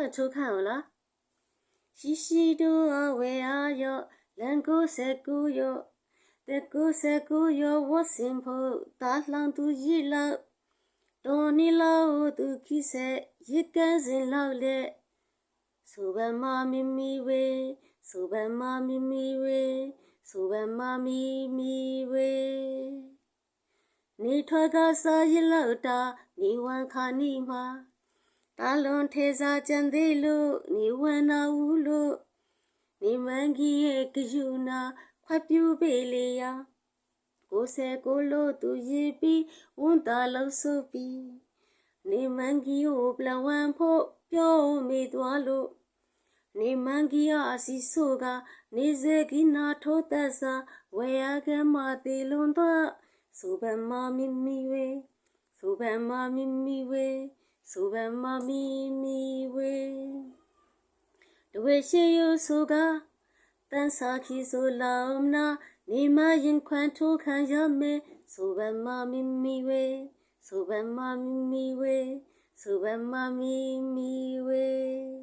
ခွတ်ထိုးခန့်လားရှိရှိတို့အဝဲအားရော့လန်ကိုစကူရော့တဲ့ကိုစကူရောဝတ်စင်ဖို့တာလှန်သူရည်လောက်တော်နီလောက်သူခိစေရစ်ကန်စင်လောက်လက်ဆိုဗမမီမီဝေဆိုဗမမီမီဝေဆိုဗမမီမီဝေနေထွက်ကစားရလောက်တာနေဝန်ခါနီမှာ တာလွန်ထေစာကြံသေးလို့နေဝန်နာဘူးလို့နေမန်ကြီးရဲ့ကယူနာခွက်ပြူပေးလေယာကိုဆယ်ကိုလို့သူရည်ပြီးဝန်တာလို့ဆိုပြီးနေမန်ကြီးကိုပလဝံဖို့ပြောမိသွားလို့နေမန်ကြီးအစီဆိုကနေစေကိနာထိုးသက်စာဝေယကမတီလွန်တော့ဆိုဗမမီမီဝေဆိုဗမမီမီဝေ ဆိုဗမမီမီဝေဒဝေရှိယဆိုကတန်စာခီဆိုလောင်နာနေမရင်ခွန်ထိုးခံရမယ်ဆိုဗမမီမီဝေဆိုဗမမီမီဝေဆိုဗမမီမီဝေ